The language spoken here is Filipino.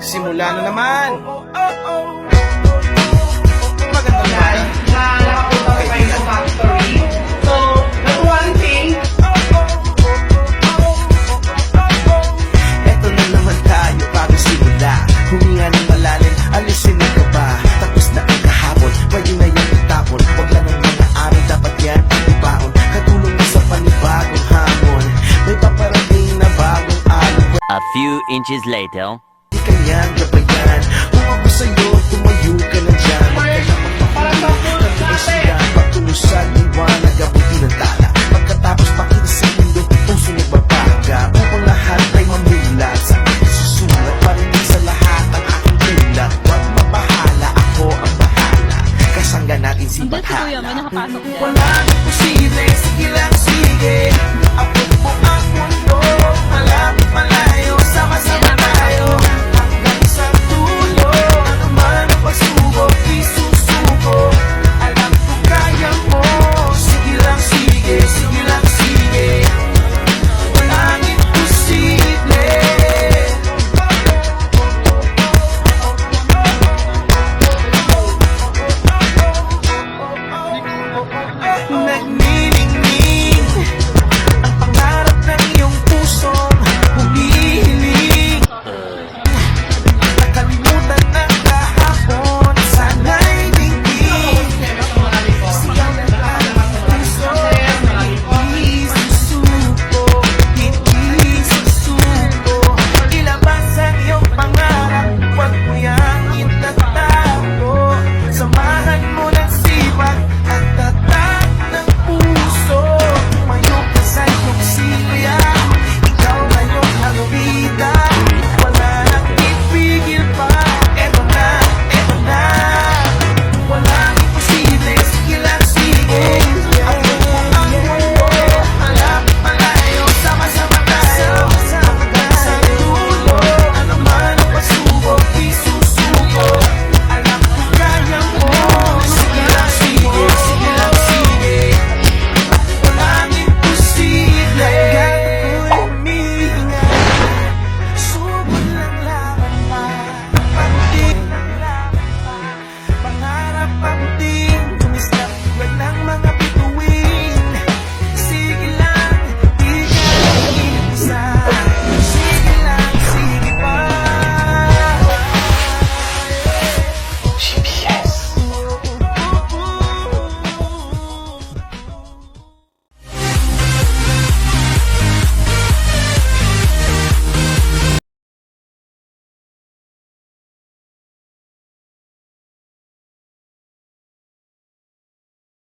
Simula na naman! A few inches later. Di kanyang gabayan. Kung ako sa'yo, tumayo ka na dyan. Huwag ka na Para sa siya Patungo sa liwanag, abuti ng tala. Pagkatapos pakita sa mundo, puso nagbabaga Upang lahat ay mamulat Sa aking susulat, parinig sa lahat ang aking Huwag mabahala, ako ang bahala. Kasangga natin si Kuya, may Bathala nakapasok. Dyan. Wala nang posible, sige lang sige